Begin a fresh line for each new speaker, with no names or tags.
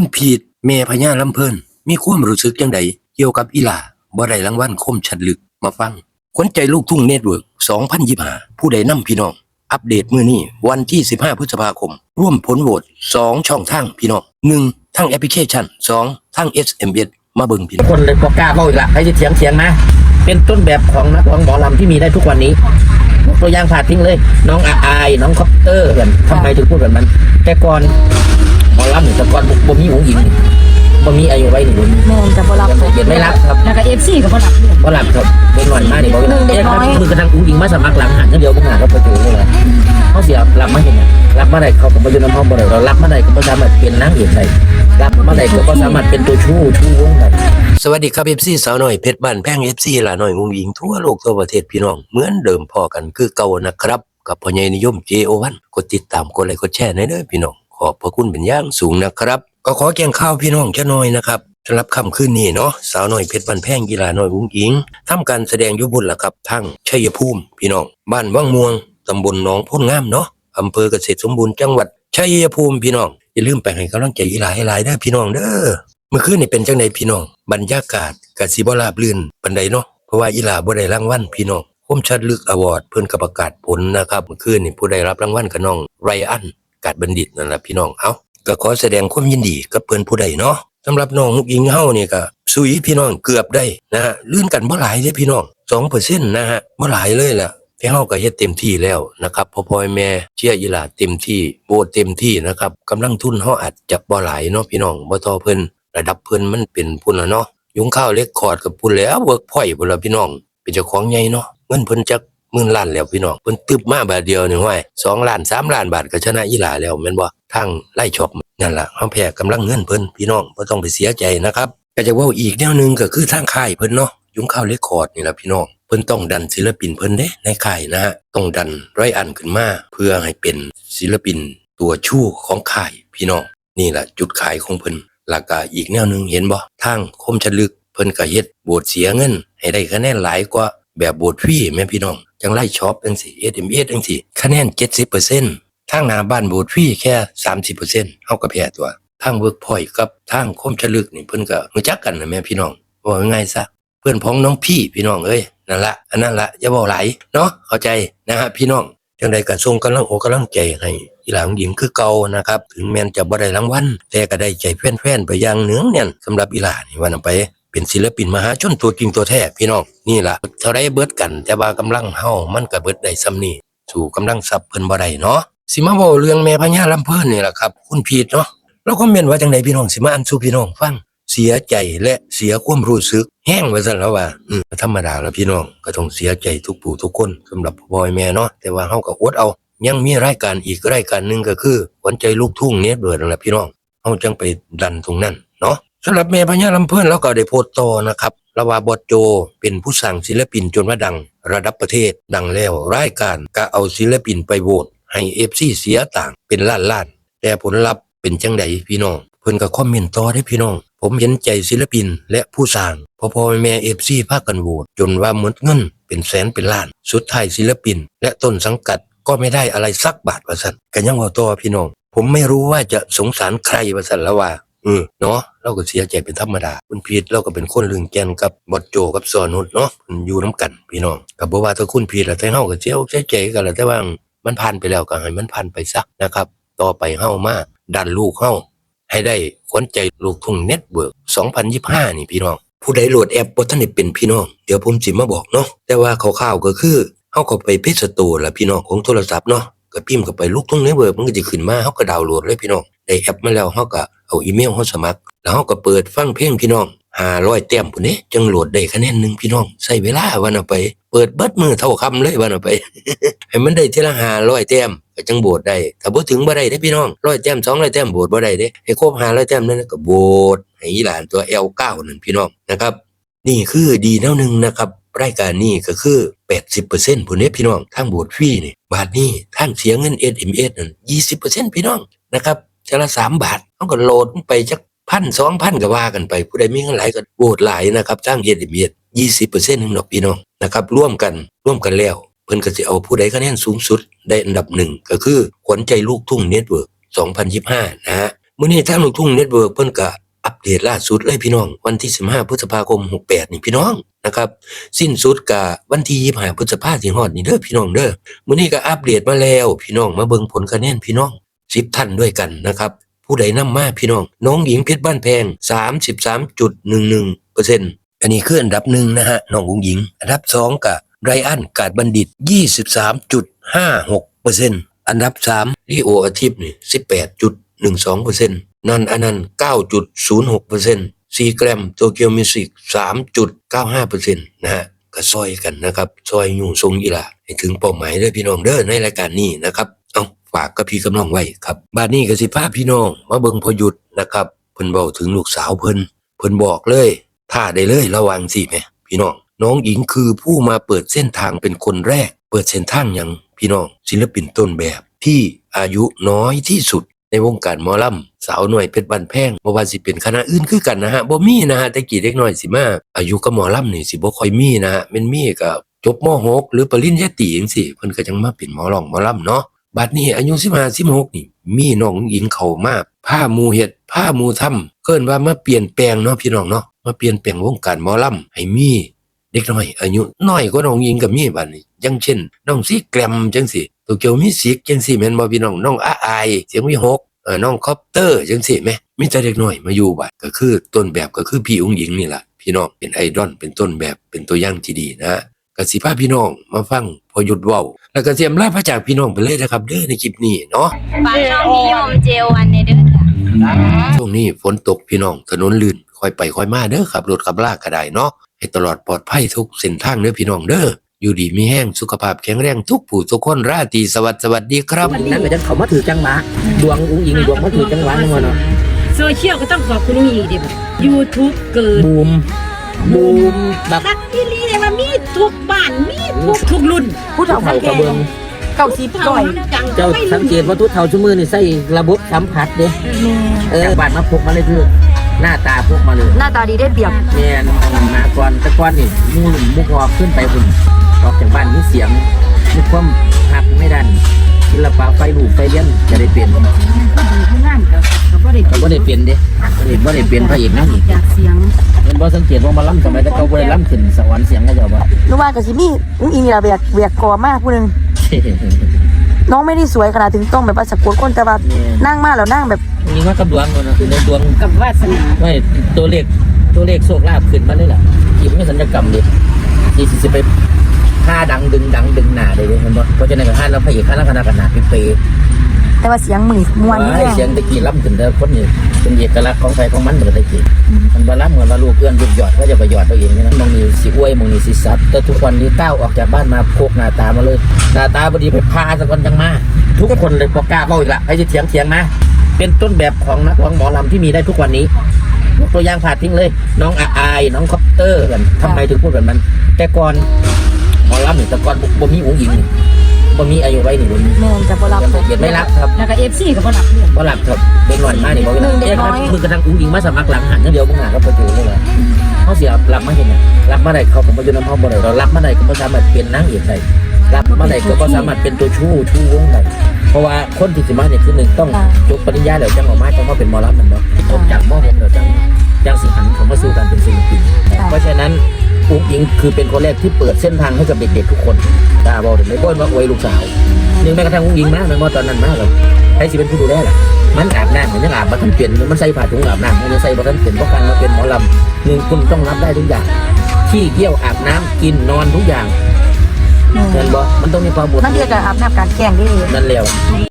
คุณพีดแม่พญาลำเพินมีความรู้สึกจังใดเกี่ยวกับอีลาบ่ได้รางวัลคมชัดลึกมาฟังขวัญใจลูกทุ่งเน็ตเวิร์ก2025 ผู้ใดนำพี่น้อง อัปเดตมื้อนี้วันที่ 15 พฤษภาคม ร่วมผลโหวต2 ช่องทางพี่น้อง1ทางแอปพลิเคชัน 2ทาง SMS มาเบิ่งพี่น้อง
คนเลยบอกกล้าเบ้าอีกละใครจะเถียงเถียงนะเป็นต้นแบบของนักร้องหมอลำที่มีได้ทุกวันนี้ยกตัวอย่างผ่าดทิ้งเลย น้องอาอาย น้องคอปเตอร์กันทำไมถึงพูดแบบนั้น แต่ก่อน ลำนี่แต่ก่อนบ่มีหงหญิงบ่มีอายุไว้นี่บ่มี
แม่นจะบ่รับ
เด็กไม่รับครับ
แล้วก็เอฟซีก็บ่รับเนี่ย
บ่รับครับเป็นวันมากนี่บอก
หนึ่งเด็กน้อย
มือกระทั่งอุ้งอิงมาสมัครหลังหันเดียวบ่หาก็ประตูเลยเขาเสียรับมาเห็นไงรับมาได้เขาก็บ่อยู่น้ำห้องบ่ได้เรารับมาได้ก็บ่สามารถเป็นนางเอกได้รับมาได้ก็บ่สามารถเป็นตัวชู้ชู้วงได้
สวัสดีครับ FC สาวหน่อยเพชรบ้านแพง FC หลาหน่อยงงหญิงทั่วโลกทั่วประเทศพี่น้อง เหมือนเดิมพอกันคือเก่านะครับ กับพ่อใหญ่นิยม JO1 กดติดตามกดไลค์กดแชร์ในเด้อพี่น้อง ขอบพระคุณเป็นอย่างสูงนะครับ ก็ขอแจ้งข่าวพี่น้องจะน่อยนะครับสำหรับค่ำคืนนี้เนาะสาวน่อยเพชรบ้านแพงกีฬาน่อยงงหญิงทำการแสดงยุบุญละครับทั้งชัยภูมิพี่น้อง บ้านว่างม่วงตำบลหนองพ่นงามเนาะอำเภอเกษตรสมบูรณ์จังหวัดชัยภูมิพี่น้องอย่าลืมไปให้กำลังใจอีหลายหลายๆเด้พี่น้องเด้อเมื่อคืนนี่เป็นจังไดพี่น้อง บรรยากาศกสิบราบรื่นปานใดเนาะเพราะว่าอีหลาบ่ได้รางวัลพี่น้องคมชัดลึกอวอร์ดเพิ่อนก็ประกาศผลนะครับเมื่อคืนนี่ผู้ได้รับรางวัลก็น้องไรอัน กาดบัณฑิตนั่นล่ะพี่น้องเอ้าก็ขอแสดงความยินดีกับเพิ่อนผู้ใดเนาะสำหรับน้องลูกหญิงเฮ้านี่ก็สุยพี่น้องเกือบได้นะฮะลื่นกันบ่หลายเด้พี่น้อง2%นต์นะฮะบ่หลายเลยล่ะแต่เฮาก็เฮ็ดเต็มที่แล้วนะครับพ่อพ่อแม่เชียร์อีหลาเต็มที่โบเต็มที่นะครับกำลังทุนเฮาอาจจะบ่หลายเนาะพี่น้องบ่ทอเพิ่นระดับเพิ่นมันเป็นพุ่นละเนาะยุงข้าวเล็กคอร์ดกับพุ่นแล้วเวิร์กพ่อยพุ่นละพี่น้อง เป็นเจ้าของใหญ่เนาะเงินเพิ่นจัก หมื่นล้านแล้วพี่น้องเพิ่นตึบมาบาทเดียวนี่ห้วย2ล้าน3ล้านบาทก็ชนะอีหลาแล้วแม่นบ่ทางไล่ช็อปนั่นล่ะเฮาแพ้กำลังเงินเพิ่นพี่น้องบ่ต้องไปเสียใจนะครับก็จะว้าอีกแนวนึงก็คือทางค่ายเพิ่นเนาะยุงข้าวเล็กคอร์ดนี่ล่ะพี่น้องเพิ่นต้องดันศิลปินเพิ่นเด้ในค่ายนะฮะต้องดันร้อยอันขึ้นมาเพื่อให้เป็นศิลปินตัวชู้ของค่ายพี่น้องนี่แหละจุดขายของเพิ่นแล้วก็อีกแนวหนึงเห็นบ่ทางคมชลึกเพิ่นก็เฮ็ดโบสเสียเงิน ให้ได้คะแนนหลายกว่าแบบโบสฟรีแม่พี่น้อง จังไล่ช็อปจังซี่ SMS จังซี่คะแนน70%ทางหน้าบ้านโบสฟรีแค่30%เปอร์เซ็นเฮาก็แพ้ตัวทางเวิร์กพอยกับทางคมชลึกนี่เพิ่นก็รู้จักกันนะแม่พี่น้องว่าง่ายซะเพื่อนพ้องน้องพี่พี่น้องเอ้ยนั่นละอันนั้นละอย่าบอกหลายเนาะเข้าใจนะฮะพี่น้องจังใดก็ส่งกำลังอกกำลังใจให้อีหลานหญิงคือเก่านะครับ ถึงแม้นจะบ่ได้รางวัลแต่ก็ได้ใจแฟนๆไปอย่างเนืองแน่นสำหรับอีหลานี่ว่านํไป เป็นศิลปินมหาชนตัวจริงตัวแท้พี่น้องนี่ล่ะเท่าไรเบิดกัน แต่ว่ากำลังเฮามันก็เบิดได้ซ้ำนี่สู่กำลังทรัพย์เพิ่นบ่ได้เนาะสิมาเว้าเรื่องแม่พญาลำเพิ่นนี่แหละครับ คุณพีทเนาะแล้วคอมเมนต์ว่าจังไดพี่น้องสิมาอ่านสู่พี่น้องฟังเสียใจและเสียความรู้สึก แห้งไปซะแล้วว่าธรรมดาแล้วพี่น้องก็ต้องเสียใจทุกผู้ทุกคนสำหรับพ่อแม่เนาะแต่ว่าเฮาก็อดเอา ยังมีรายการอีกรายการหนึ่งก็คือขวัญใจลูกทุ่งเน็ตเบิดนั่นแหละพี่น้องเฮาจังไปดันตรงนั้นเนาะ สำหรับแม่พญาลำเพิ่นแล้วก็ได้โพสต์ต่อนะครับระว่าบอดโจ เป็นผู้สั่งศิลปินจนว่าดัง ระดับประเทศ ดังแล้วรายการก็เอาศิลปินไปโหวตให้ FC เสียต่างเป็นล้านล้านแต่ผลลัพธ์เป็นจังไดพี่น้อง เพิ่นก็คอมเมนต์ต่อได้พี่น้อง ผมเห็นใจศิลปินและผู้สร้างพอพอแม่เอฟซีพากันโหวตจนว่าหมดเงินเป็นแสนเป็นล้าน สุดท้ายศิลปิน และต้นสังกัดก็ไม่ได้อะไรสักบาทว่าซั่นก็ยังว่าต่อพี่น้อง ผมไม่รู้ว่าจะสงสารใครว่าซั่นล้วว่า อือเนาะเราก็เสียใจเป็นธรรมดาคุณพีทเราก็เป็นคนลึงแกนกับบอดโจกับซอนุชเนาะมันอยู่น้กันพี่น้องก็บ่ว่าแตะคุณพีทแล้วแต่เฮาก็เสียอกเสียใจกันแล้วแต่ว่ามันผ่านไปแล้วก็ให้มันผ่านไปซะนะครับ ต่อไปเฮามาดันลูกเฮาให้ได้ขวัญใจลูกทุ่งเน็ตเวิร์ก2025 นี่พี่น้อง ผู้ใดโหลดแอปบ่ทันได้เป็นพี่น้อง เดี๋ยวผมสิมาบอกเนาะแต่ว่าคร่าวๆก็คือเฮาเขาไปเพจสตร์ละพี่น้องของโทรศัพท์เนาะก็พิมพ์เข้าไปลูกทุ่งเน็ตเวิร์กมันก็จะขึ้นมาเฮาก็ดาวน์โหลดเลยพี่น้อง ได้แอปมาแล้วเฮาก็เอาอีเมลเฮาสมัคร แล้วเฮาก็เปิดฟังเพลงพี่น้อง500แต้มพุ่นเด้จังโหลดได้คะแนนหนึ่งพี่น้องใช้เวลาวันเอาไป เปิดเบิดมือเท่าคำเลยวันเอาไป ให้มันได้ทีละ500แต้มก็จังโบดได้ถ้าบ่ถึงบ่ได้เด้พี่น้อง100แต้ม200แต้มโบดบ่ได้เด้ให้ครบ500แต้มนั่นก็โบดให้อีหลานตัว L9 นั่นพี่น้องนะครับ นี่คือดีแนวหนึงนะครับรายการนี้ก็คือ 80%ผู้นี้พี่น้องทางโบดฟรีนี่ บาทนี้ทางเสียเงิน SMS นั่น20%พี่น้องนะครับ จะละ3บาทเฮาก็โหลดไปจักพันสองพันก็ว่ากันไป ผู้ใดมีเงินหลายก็โหวตหลายนะครับทาง SMS 20%นึงดอกพี่น้องนะครับร่วมกันร่วมกันแล้ว เพิ่นก็สิเอาผู้ใดคะแนนสูงสุดได้อันดับหนึ่งก็คือขวัญใจลูกทุ่งเน็ตเวิร์ก2025 นะฮะมื้อนี้ทางลูกทุ่งเน็ตเวิร์กเพิ่นก็อัปเดตล่าสุดเลยพี่น้อง วันที่ 15 พฤษภาคม 68 นี่พี่น้องนะครับสิ้นสุดกะวันที่25พฤษภาคมสิฮอดนี่เด้อพี่น้องเด้อมื้อนี้ก็อัปเดตมาแล้วพี่น้องมาเบิ่งผลคะแนนพี่น้อง 10ท่านด้วยกันนะครับ ผู้ใดนำมาพี่น้อง น้องหญิงเพชรบ้านแพง 33.11%อันนี้คืออันดับหนึ่งนะฮะน้องอุ้งหญิง อันดับสองกับไรอันกาดบัณฑิต 23.56%อันดับสามลีโออาทิตย์นี่18.12%นันอนันต์9.06%ซีแกรมโตเกียวมิวสิก3.95%นต์นะฮะก็ซอยกันนะครับ ซอยอยู่ทรงอีลาให้ถึงเป้าหมายเด้อพี่น้องเด้อในรายการนี้นะครับ ฝากกับพี่กับน้องไว้ครับบ้าดนี้ก็สิพาพี่น้องมาเบิ่งพอหยุดนะครับเพิ่นเว้าถึงลูกสาวเพิ่นเพิ่นบอกเลยท่าได้เลยระวังสิแม่พี่น้อง น้องหญิงคือผู้มาเปิดเส้นทางเป็นคนแรก เปิดเส้นทางหยังพี่น้อง ศิลปินต้นแบบที่อายุน้อยที่สุดในวงการหมอลำสาวหน่วยเพชรบันแพงบ่ว่าสิเป็นคณะอื่นคือกันนะฮะบ่มีนะฮะแต่กี่เด็กน้อยสิมาอายุกับหมอลำนี่สิบ่ค่อยมีนะฮะแม่นมีก็จบม .6 หรือปริญญาตรีจังซี่เพิ่นก็จังมาเป็นหมอร้องหมอลำเนาะ บัดนี้อายุ15 16นี่ มีน้องหญิงเขามาผ้ามูเฮ็ดผ้ามูทำเกินว่ามาเปลี่ยนแปลงเนาะพี่น้องเนาะมาเปลี่ยนแปลงวงการหมอลำให้มีเด็กน้อย อายุน้อยกว่าน้องหญิงก็มีบัดนี้ย่างเช่นน้องซีแกรมจังซี่ตัวเกียวมีสิกจังซี่แม่นบ่พี่น้องน้องอาอายเสียงวิหกเออน้องคอปเตอร์จังซี่แหมมีแต่เด็กน้อยมาอยู่บัดก็คือต้นแบบก็คือพี่อุ้งหญิงนี่แหละพี่น้องเป็นไอดอลเป็นต้นแบบเป็นตัวอย่างที่ดีนะ ฮะก็สิพาพี่น้องมาฟังพอหยุดเว้า แล้วก็เตรียมลาพระจากพี่น้องไปเลยนะครับ เด้อในคลิปนี้เนาะ
ฝากช่องนิยมเจลวันในเด้อจ้ะ
ช่วงนี้ฝนตกพี่น้องถนนลื่นค่อยไปค่อยมาเด้อขับรถขับลากก็ได้เนาะให้ตลอดปลอดภัยทุกเส้นทางเด้อพี่น้องเด้ออยู่ดีมีแห้งสุขภาพแข็งแรงทุกผู้ทุกคนราตรีสวัสดิ์สวัสดีครับ
นั่นก็จะเขามาถือจังหวะดวงอุ้งอิงดวงมาถือจังหวะนึงวะเนาะ
โซเชียลก็ต้องขอบคุณลุงอีดิยูทูบเกิด
บูมบูมแบบ
รักพี่ลีเลยว่ามีทุกบ้านมีทุกทุกรุ่น
ผู้เฒ่ากระเบือง
เก่าสีเก่าจัง
เจ้าสังเกตว่าทุกเฒ่าชั่วมือนี่ใส่ระบบสัมผัสเด้เออบาดมาพกมาเลยคือหน้าตาพกมาเลย
หน้าตาดีได้เปรียบ
แม่นมาก่อนแต่ก่อนนี่มูหนุ่มมุกออกขึ้นไปคุณออกจากบ้านมีเสียงมีความหักไม่ดันศิลปะไฟลูกไฟเลี้ยนจะได้เปลี่ยน
ผู้งานก็ก็ได้
ก็บ่ได้เปลี่ยนเด้บ่ได้บ่ได้เปลี่ยนพระเอกนางเอก
จากเสียง
เห็นบ่สังเกตว่ามาล่ำสมัยแต่เขาบ่ได้ล่ำขึ้นสวรรค์เสียงเขาเจ้าบ่
รู้ว่ากับซิมี่อุ้งอิงนี่ละแบกแบกกอมากผู้หนึงน้องไม่ได้สวยขนาดถึงต้องแบบว่าสะกดคนแต่ว่านั่งมากแล้วนั่งแบบ
นี่ว่ากับดวงก่อนนะคือในดวง
กับวาสนา
ไม่ตัวเลขตัวเลขโชคลาภขึ้นมาเลยล่ะยิ้มไม่สัญญกรรมดิที่สิไปค่าดังดึงดังดึงหน้าได้เลยเห็นบ่เพราะฉะนั้นก็ค่าเราพระเอกค่าลักษณะกันหน้าเป๊ะ
แต่ว่าเสียงมือมวนนี่
ย
แหละ
เสียงตะกี้ล่ำขึ้นแต่คนนี้เป็นเอกลักษณ์ของใครของมันเหมือนตะกี้มันบ่ล่ำเหมือนว่าลูกเอื้อนลูกหยอดก็จะไปหยอดตัวเองนี่นะมองนี่สิอวยมองนี่สิซับแต่ทุกวันนี้ก้าวออกจากบ้านมาโคกหน้าตามาเลยหน้าตาบดีไปพาสักคนจังมา ทุกคนเลยพอกล้าเบ้าอีกละให้จะเถียงเถียงนะเป็นต้นแบบของนักร้องหมอลำที่มีได้ทุกวันนี้ตัวอย่างผ่าทิ้งเลย น้องอาอาย น้องคอปเตอร์กันทำไมถึงพูดแบบนั้น แต่ก่อนหมอลำนี่แต่ก่อนบ่บ่มีอุ้งอิง บ่มีอายุไว้นี่บ่มี
แม่นจะบ่รับ
ยังเกียรติไม่รับครับ
แล้วก็เอฟซีก็บ่รับเรื่อง
บ่รับครับเด็กหน่อยมากนี่บอกว่า
หนึ่งเด็ก
เอ๊ะ
น้อย
มึงกระทั่งอุ้งอิงมาสมัครหลังหันอย่างเดียวมึงหาก็ประจูเลยเหรอเขาเสียรับมาเห็นเนี่ยรับมาได้เขาผมมาอยู่น้ำพ่อบ่ได้เรารับมาได้ก็บ่สามารถเป็นนางเอกได้รับมาได้ก็บ่สามารถเป็นตัวชู้ชู้วงได้เพราะว่าคนที่สิมาเนี่ยคือหนึ่งต้องจบปริญญาแล้วจังออกมาต้องมาเป็นหมอลำมันบ่จบจากม .6 แล้วจังจังสิหันเขามาสู่การเป็นศิลปินเพราะฉะนั้น อุ้งอิงคือเป็นคนแรกที่เปิดเส้นทางให้กับเด็กๆทุกคนตาบอกถึงไม่บ่นว่าอวยลูกสาวหนึ่งแม้กระทั่งอุ้งอิงมาแม้ว่าตอนนั้นมาแล้วใครสิเป็นผู้ดูแลล่ะมันอาบน้ำมันยังอาบมาทันเปลี่ยนมันใส่ผ้าถุงอาบน้ำมันยังใส่มาทันเปลี่ยนเพราะการมาเป็นหมอลำหนึ่งคุณต้องรับได้ทุกอย่างที่เที่ยวอาบน้ำกินนอนทุกอย่างเห็นบ่มันต้องมีความบด
นั่นเดียวกับอาบน้ำการแกล้งดี
นั่นแล้ว